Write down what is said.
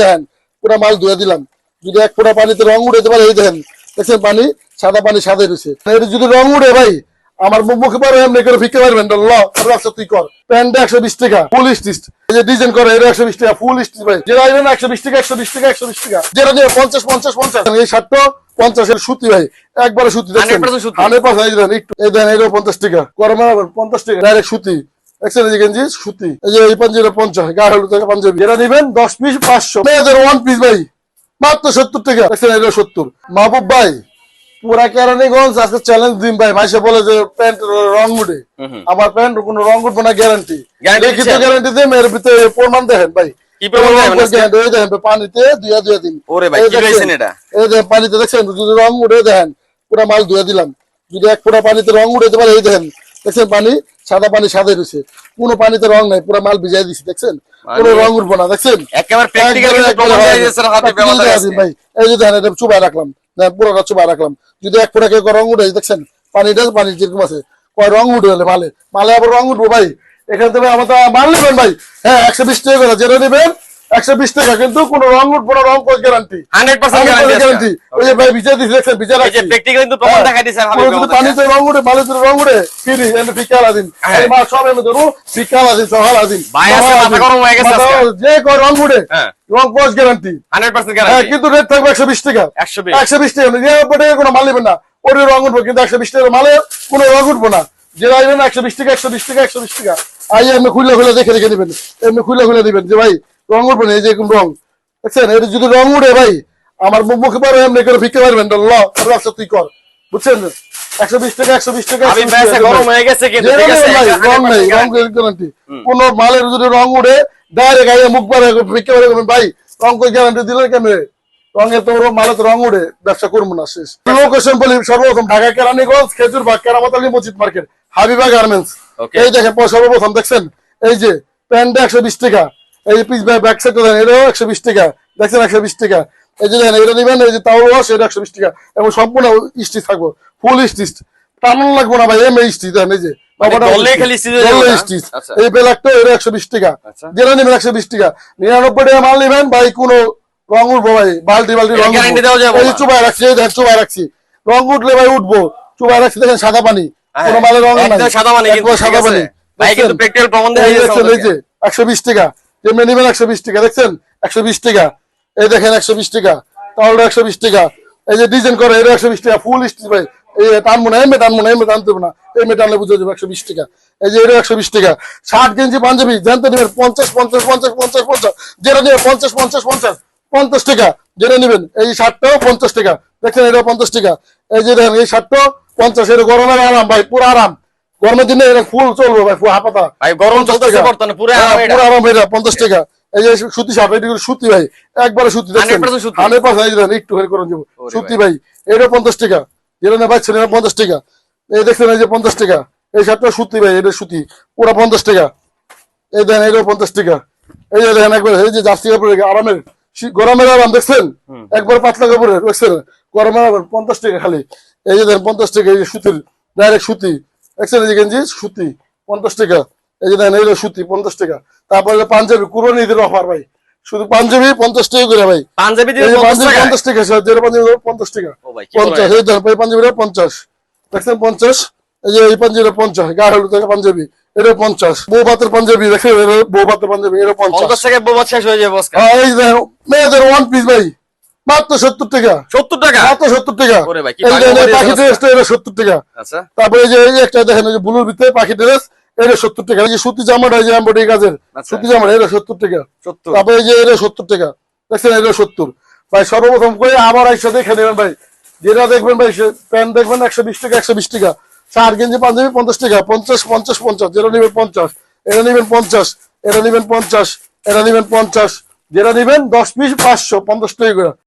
দেখেন পুরো মাল ধুয়ে দিলাম। যদি এক ফোঁটা পানিতে রং উড়াইতে পারে এই দেখেন দেখছেন পানি? সাদা পানি সাদা রয়েছে যদি রং উড়ে ভাই আমার মুখে পারো এমনি করে ফিকে পারবেন ল তুই কর। প্যান্টটা একশো বিশ টাকা ফুল স্টিচ। এই যে ডিজাইন করে এটা একশো বিশ টাকা ফুল স্টিচ ভাই। যেটা আইবেন একশো বিশ টাকা একশো বিশ টাকা একশো বিশ টাকা। যেটা নিয়ে পঞ্চাশ পঞ্চাশ পঞ্চাশ। এই শার্টটা পঞ্চাশের সুতি ভাই। একবারে সুতি দেখছেন? 100% হান্ড্রেড পার্সেন্ট একটু এই দেন এটা পঞ্চাশ টাকা। গরম পঞ্চাশ টাকা ডাইরেক্ট সুতি। দেখছেন এই গেঞ্জি সুতি। এই যে এই পাঞ্জাবিটা পঞ্চাশ গাঢ় হলুদ টাকা পাঞ্জাবি। যেটা নেবেন দশ পিস পাঁচশো। ওয়ান পিস ভাই মাত্র সত্তর টাকা। দেখছেন এটা সত্তর। মাহবুব ভাই পুরা কেরানীগঞ্জ আজকে চ্যালেঞ্জ দিন ভাই। মাসে বলে যে প্যান্ট রং উঠে। আমার প্যান্ট কোনো রং উঠবো না গ্যারান্টি লিখিত গ্যারান্টি এর ভিতরে প্রমাণ দেখেন ভাই। পানিতে দুয়া দুয়া দিন পানিতে দেখছেন যদি রং উঠে দেখেন পুরো মাল ধুয়ে দিলাম। যদি এক ফোঁটা পানিতে রং উঠাইতে পারে এই দেখেন দেখছেন পানি? সাদা পানি সাদা রয়েছে কোনো পানিতে রং নাই পুরো মাল ভিজাই দিছি দেখছেন? কোনো রং উঠবো না দেখছেন? ভাই। এই যে দেখেন এটা চুবাই রাখলাম। পুরোটা চুবাই রাখলাম। যদি এক ফোটা কেউ রং উঠে দেখছেন? পানিটা পানি যেরকম আছে কয় রং উঠে গেলে মালে। মালে আবার রং উঠবো ভাই। এখান থেকে আমার তো মাল নেবেন ভাই। হ্যাঁ একশো বিশ টাকা করে যেটা নেবেন একশো বিশ টাকা কিন্তু কোনো রং উঠবো না রং গ্যারান্টি 100% গ্যারান্টি গ্যারান্টি ওই যে ভাই ভিজা দিছি দেখছেন ভিজা রাখছি। প্র্যাকটিক্যাল কিন্তু প্রমাণ হ্যাঁ। দেখাই রং উঠে রং উঠে ফিরি হ্যাঁ। এই মাল সব এমনি ধরু ফিকা আলাদিন সহাল আলাদিন। ভাই, আজকে মাথা গরম হয়ে গেছে যে কয় রং উঠে রং কোচ গ্যারান্টি 100% কিন্তু রেট থাকবে একশো বিশ টাকা। 120 একশো বিশ টাকা কোনো মাল নেবেন না। ওরই রং উঠবো কিন্তু একশো বিশ টাকা মালে কোনো রং উঠবো না। যেটা আইবেন একশো বিশ টাকা একশো বিশ টাকা একশো বিশ টাকা। আই এমনি খুলে খুলে দেখে দেখে নেবেন। এমনি খুলে খুলে দিবেন যে ভাই রং উঠবে না এই যে এরকম রং। দেখছেন? এটা যদি রং উঠে ভাই আমার মুখ পারো এমনি করে ফিকে পারবেন ল ব্যবসা তুই কর। বুঝছেন? একশো বিশ টাকা একশো বিশ টাকা হাবিব 120 ভাই টাকা আজকে গরম হয়ে গেছে কিন্তু যেটা ঠিক আছে? নেবেন ভাই, রং নেই রং গ্যারান্টি কোন মালের যদি রং উঠে ডাইরেক্ট আইয়ে মুখ পারে ফিকে পারে ভাই রং কই গ্যারান্টি দিলে কেন রঙের তো মালে তো রং ব্যবসা করব না শেষ। লোকেশন বলি সর্বপ্রথম ঢাকা কেরানীগঞ্জ খেজুর বাগ মসজিদ মার্কেট হাবিবা গার্মেন্টস এই দেখেন সর্বপ্রথম দেখছেন? এই যে প্যান্টটা একশো বিশ টাকা এই পিস ব্যাক সাইডটা দেখেন এটাও একশো বিশ টাকা। দেখছেন একশো বিশ টাকা? এই যে দেখেন এটা নিবেন এই যে তাও ওয়াশ এটা একশো বিশ টাকা। এবং সম্পূর্ণ স্টিচ থাকব ফুল স্টিচ টানানো লাগবো না ভাই এম স্টিচ দেখেন এই যে মানে। আচ্ছা। এই এটা একশো বিশ টাকা। আচ্ছা। যেটা নেবেন একশো বিশ টাকা। নিরানব্বই টাকা মাল নেবেন ভাই কোনো রং উঠবো ভাই বালতি বালতি রং এই রাখছি এই দেখেন রাখছি। রং উঠলে ভাই উঠবো। রাখছি দেখেন সাদা পানি। হ্যাঁ, কোনো মালের রং সাদা পানি সাদা পানি। এই এই একশো বিশ টাকা। যেমনি নেবেন একশো বিশ টাকা, দেখছেন? একশো বিশ টাকা। এই দেখেন একশো বিশ টাকা। তাহলে একশো বিশ টাকা। এই যে ডিজাইন করে এটা একশো বিশ টাকা ফুল স্টিচ এই টানবো না এমনি টানবো না এমনি টানতে না। এমনি টানলে বুঝে যাবে একশো বিশ টাকা। এই যে এটা একশো বিশ টাকা। ষাট কেজি পাঞ্জাবি, জানতে নেবেন, পঞ্চাশ পঞ্চাশ পঞ্চাশ পঞ্চাশ পঞ্চাশ। যেটা নেবেন, পঞ্চাশ পঞ্চাশ পঞ্চাশ। পঞ্চাশ টাকা। যেটা নেবেন, এই শার্টটাও পঞ্চাশ টাকা। দেখছেন এটা পঞ্চাশ টাকা। এই যে দেখেন, এই শার্টটাও পঞ্চাশ। এটা গরমের আরাম, ভাই, পুরো আরাম। গরমের দিনে এটা ফুল চলবে ভাই ফুল হাপাতা ভাই গরম 50 চলতেছে বর্তমানে পুরো হ্যাঁ, আরাম এটা পুরো আরাম এটা পঞ্চাশ টাকা। এই যে সুতি সাপ এটা সুতি ভাই। একবারে সুতি দেখছেন? 100% সুতি। হান্ড্রেড পার্সেন্ট একটু হের করে দেবো সুতি ভাই। এটা পঞ্চাশ টাকা। যেটা না পাচ্ছেন এটা পঞ্চাশ টাকা। এই দেখছেন এই যে পঞ্চাশ টাকা। এই শার্টটা সুতি ভাই এটা সুতি। পুরো পঞ্চাশ টাকা। এই দেখেন এটাও পঞ্চাশ টাকা। এই যে দেখেন একবার এই যে জার্সি কাপড় আরামের গরমের আরাম দেখছেন? একবার পাতলা কাপড়ের দেখছেন? গরমের আরাম পঞ্চাশ টাকা খালি। এই যে দেখেন পঞ্চাশ টাকা এই যে সুতির ডাইরেক্ট সুতি। দেখছেন এই গেঞ্জি সুতি পঞ্চাশ টাকা। এই যে দেখেন এইটা সুতি পঞ্চাশ টাকা। তারপরে পাঞ্জাবি কুরবানি ঈদের অফার ভাই। শুধু পাঞ্জাবি পঞ্চাশ টাকা করে ভাই। পাঞ্জাবি দিয়ে এই যে 50 পাঞ্জাবি টাকা? পঞ্চাশ টাকা স্যার যেটা পাঞ্জাবি পঞ্চাশ টাকা। পঞ্চাশ এই এই পাঞ্জাবিটা পঞ্চাশ। দেখছেন পঞ্চাশ। এই যে এই পাঞ্জাবিটা পঞ্চাশ গাঢ় হলুদ পাঞ্জাবি এটা পঞ্চাশ। বউ ভাতের পাঞ্জাবি দেখেন বউ ভাতের পাঞ্জাবি এটা পঞ্চাশ। 50 টাকায় বোবা শেষ হয়ে যাবে হ্যাঁ, মেয়েদের ওয়ান পিস ভাই। মাত্র সত্তর টাকা। 70 টাকা? মাত্র সত্তর টাকা। পাখি ড্রেসটা এটা সত্তর টাকা। আচ্ছা। তারপরে যে একটা দেখেন যে ব্লুর ভিতরে পাখি ড্রেস এটা সত্তর টাকা। এই যে সুতি জামাটা যে এমব্রয়ডারি কাজের। সুতি জামাটা এটা সত্তর টাকা। তারপরে যে এটা সত্তর টাকা। দেখছেন এটা সত্তর। ভাই সর্বপ্রথম করে আবার একশো দেখে নেবেন ভাই। যেটা দেখবেন ভাই প্যান্ট দেখবেন একশো বিশ টাকা একশো বিশ টাকা। চার গেঞ্জি পাঞ্জাবি পঞ্চাশ টাকা। পঞ্চাশ পঞ্চাশ পঞ্চাশ। যেটা নেবেন পঞ্চাশ। এটা নেবেন পঞ্চাশ। এটা নেবেন পঞ্চাশ। এটা নেবেন পঞ্চাশ। যেটা নেবেন দশ পিস পাঁচশো পঞ্চাশ টাকা করে।